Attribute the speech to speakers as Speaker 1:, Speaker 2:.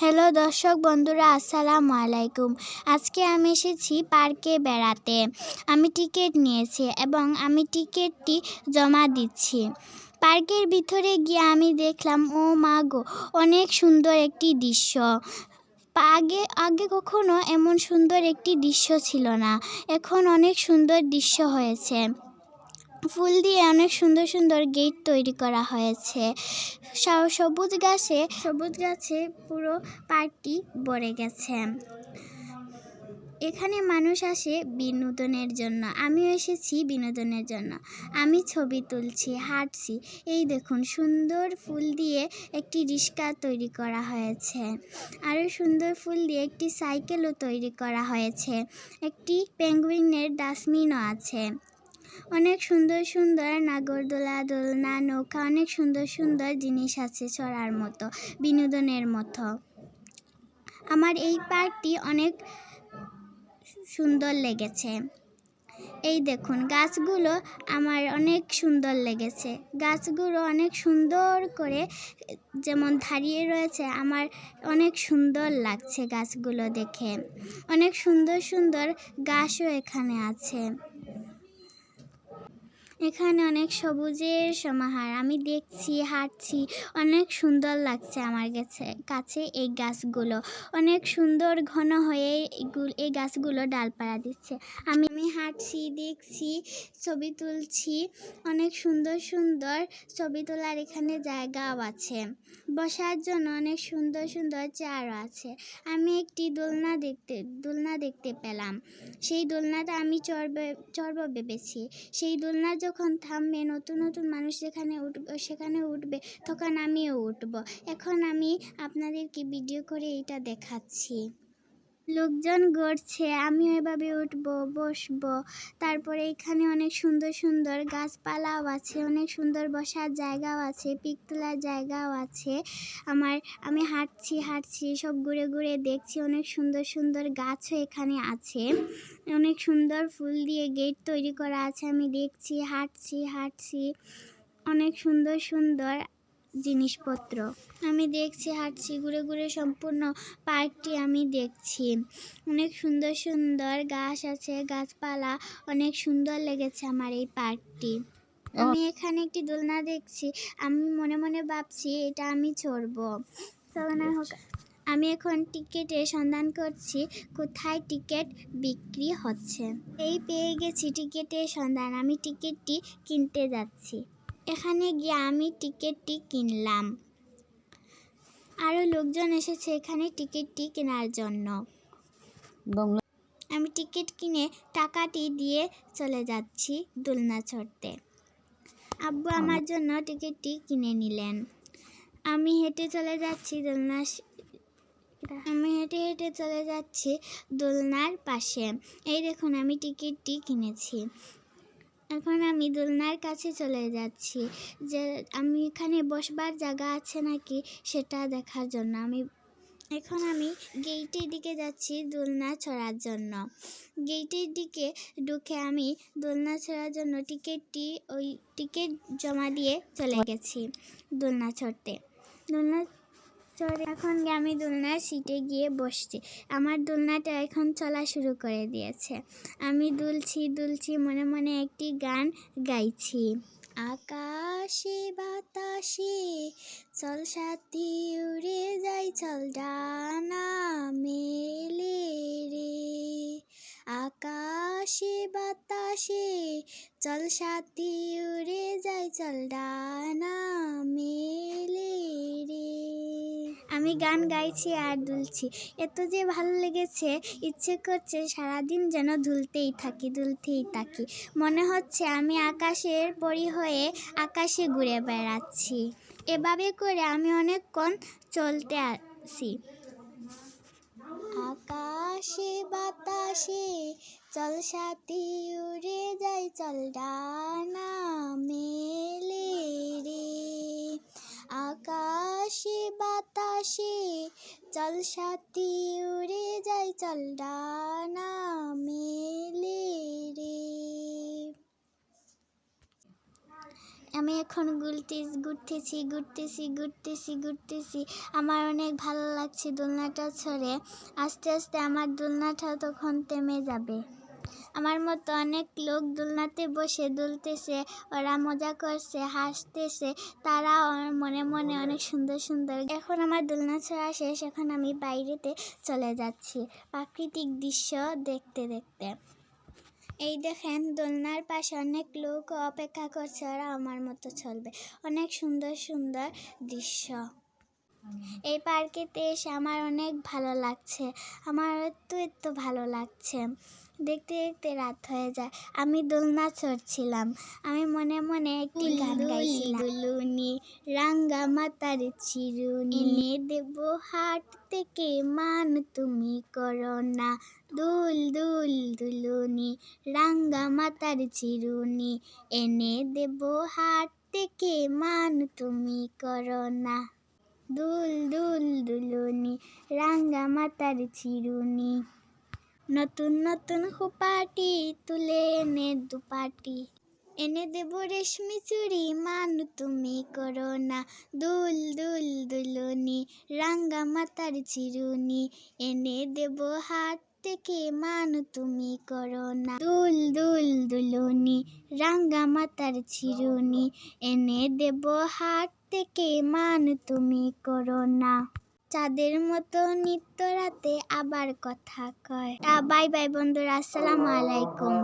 Speaker 1: Hello দর্শক বন্ধুরা, আসসালামু আলাইকুম। আজকে আমি এসেছি পার্কে বেড়াতে। আমি টিকিট নিয়েছি এবং আমি টিকিটটি জমা দিচ্ছি। পার্কের ভিতরে গিয়ে আমি দেখলাম, ও মা গো, অনেক সুন্দর একটি দৃশ্য। আগে আগে কখনো এমন সুন্দর একটি দৃশ্য ছিল না। এখন অনেক সুন্দর দৃশ্য হয়েছে। ফুল দিয়ে অনেক সুন্দর সুন্দর গেট তৈরি করা হয়েছে। সবুজ গাছে সবুজ গাছে পুরো পার্কটি ভরে গেছে। এখানে মানুষ আসে বিনোদনের জন্য। আমিও এসেছি বিনোদনের জন্য। আমি ছবি তুলছি, হাঁটছি। এই দেখুন, সুন্দর ফুল দিয়ে একটি রিক্সা তৈরি করা হয়েছে। আরও সুন্দর ফুল দিয়ে একটি সাইকেলও তৈরি করা হয়েছে। একটি পেঙ্গুইনের ডাস্টবিনও আছে। অনেক সুন্দর সুন্দর নাগরদোলা, দোলনা, নৌকা, অনেক সুন্দর সুন্দর জিনিস আছে চড়ার মতো, বিনোদনের মতো। আমার এই পার্কটি অনেক সুন্দর লেগেছে। এই দেখুন, গাছগুলো আমার অনেক সুন্দর লেগেছে। গাছগুলো অনেক সুন্দর করে যেমন দাঁড়িয়ে রয়েছে, আমার অনেক সুন্দর লাগছে গাছগুলো দেখে। অনেক সুন্দর সুন্দর গাছও এখানে আছে। এখানে অনেক সবুজের সমাহার। আমি দেখছি, হাঁটছি, অনেক সুন্দর লাগছে আমার কাছে কাছে এই গাছগুলো। অনেক সুন্দর ঘন হয়ে এই গাছগুলো ডালপালা দিচ্ছে। আমি আমি হাঁটছি, দেখছি, ছবি তুলছি, অনেক সুন্দর সুন্দর ছবি তোলার এখানে জায়গাও আছে। বসার জন্য অনেক সুন্দর সুন্দর চেয়ারও আছে। আমি একটি দোলনা দেখতে দোলনা দেখতে পেলাম। সেই দোলনাটা আমি চড়বে, চড়ব ভেবেছি। সেই দোলনা থামবে, নতুন নতুন মানুষ যেখানে উঠবে, সেখানে উঠবে, তখন আমিও উঠব। এখন আমি আপনাদেরকে ভিডিও করে এটা দেখাচ্ছি। লোকজন গড়ছে, আমিও এভাবে উঠব, বসব। তারপরে এখানে অনেক সুন্দর সুন্দর গাছপালাও আছে, অনেক সুন্দর বসার জায়গাও আছে, পিক তোলার জায়গাও আছে। আমার, আমি হাঁটছি হাঁটছি, সব ঘুরে ঘুরে দেখছি, অনেক সুন্দর সুন্দর গাছও এখানে আছে। অনেক সুন্দর ফুল দিয়ে গেট তৈরি করা আছে, আমি দেখছি, হাঁটছি হাঁটছি। অনেক সুন্দর সুন্দর জিনিসপত্র। আমি দেখছি হাঁটছি ঘুরে ঘুরে সম্পূর্ণ পার্কটি আমি দেখছি। অনেক সুন্দর সুন্দর গাছ আছে গাছপালা অনেক সুন্দর লেগেছে আমার এই পার্কটি। আমি এখানে একটি দোলনা দেখছি আমি মনে মনে ভাবছি এটা আমি চড়বো। হোক- আমি এখন টিকিটের সন্ধান করছি কোথায় টিকিট বিক্রি হচ্ছে। এই পেয়ে গেছি টিকিটের সন্ধান আমি টিকিটটি কিনতে যাচ্ছি। এখানে গিয়ে আমি টিকিটটি কিনলাম। আরও লোকজন এসেছে এখানে টিকিটটি কেনার জন্য। আমি টিকিট কিনে টাকাটি দিয়ে চলে যাচ্ছি দোলনা চড়তে। আব্বু আমার জন্য টিকিটটি কিনে নিলেন। আমি হেঁটে চলে যাচ্ছি দোলনা আমি হেঁটে হেঁটে চলে যাচ্ছি দোলনার পাশে। এই দেখুন আমি টিকিটটি কিনেছি। এখন আমি দোলনার কাছে চলে যাচ্ছি। যে আমি এখানে বসবার জায়গা আছে নাকি সেটা দেখার জন্য। আমি, এখন আমি গেইটের দিকে যাচ্ছি দোলনা ছড়ার জন্য। গেইটের দিকে ঢুকে আমি দোলনা ছড়ার জন্য টিকিটটি, ওই টিকিট জমা দিয়ে চলে গেছি দোলনা ছড়তে। দোলনা চড়ে এখন আমি দোলনার সিটে গিয়ে বসছি। আমার দোলনাটা এখন চলা শুরু করে দিয়েছে। আমি দুলছি দুলছি, মনে মনে একটি গান গাইছি। আকাশে বাতাসে চল সাথী, উড়ে যাই, চল ডানা মেলে রে। আকাশে বাতাসে চল সাথী, উড়ে যাই, চল ডানা মেলে আমি গান গাইছি আর দুলছি। এত যে ভালো লেগেছে, ইচ্ছে করছে সারাদিন যেন দুলতেই থাকি দুলতেই থাকি। মনে হচ্ছে আমি আকাশের পরি হয়ে আকাশে ঘুরে বেড়াচ্ছি। এভাবে করে আমি অনেকক্ষণ চলতে আসি আকাশে বাতাসে চল সাথী, উড়ে যাই, চল ডানা মেলে রে। আকাশে বাতাসে চল সাথী উড়ে যাই, চল ডানা মেলে রে। আমি এখন গুলতে ঘুরতেছি ঘুরতেছি ঘুরতেছি ঘুরতেছি। আমার অনেক ভালো লাগছে দোলনাটা ছড়ে। আস্তে আস্তে আমার দোলনাটা তখন থেমে যাবে। আমার মতো অনেক লোক দোলনাতে বসে দুলতেছে, ওরা মজা করছে, হাসতেছে। তারা মনে মনে অনেক সুন্দর সুন্দর। এখন আমার দোলনা ছড়া শেষ, এখন আমি বাইরেতে চলে যাচ্ছি, প্রাকৃতিক দৃশ্য দেখতে দেখতে। এই দেখেন, দোলনার পাশে অনেক লোক অপেক্ষা করছে, ওরা আমার মতো চলবে। অনেক সুন্দর সুন্দর দৃশ্য। এই পার্কেতে এসে আমার অনেক ভালো লাগছে, আমার এত এত ভালো লাগছে। দেখতে দেখতে রাত হয়ে যায়। আমি দোলনা চড়ছিলাম আমি মনে মনে একটি গান গাইছিলাম। দুলুনি রাঙ্গা মাতার চিরুনি। এনে দেব হাট থেকে মান তুমি করো না। দুল দুল দুলুনি রাঙ্গা মাতার চিরুনি। এনে দেব হাট থেকে মান তুমি করো না। দুল দুল দুলুনি রাঙ্গা মাতার চিরুনি। নতুন নতুন খুপাটি তুলে এনে দুপাটি। এনে দেব রেশমি চুড়ি, মান তুমি করো না দুল দুল, দুলুনি, রাঙ্গা মাতার চিরুনি। এনে দেব হাত থেকে, মান তুমি করো না দুল দুল, দুলুনি, রাঙ্গা মাতার চিরুনি। এনে দেব হাত থেকে, মান তুমি করো না চাঁদের মতো নিত্য রাতে আবার কথা কয়। বাই বাই বন্ধুরা আসসালামু আলাইকুম।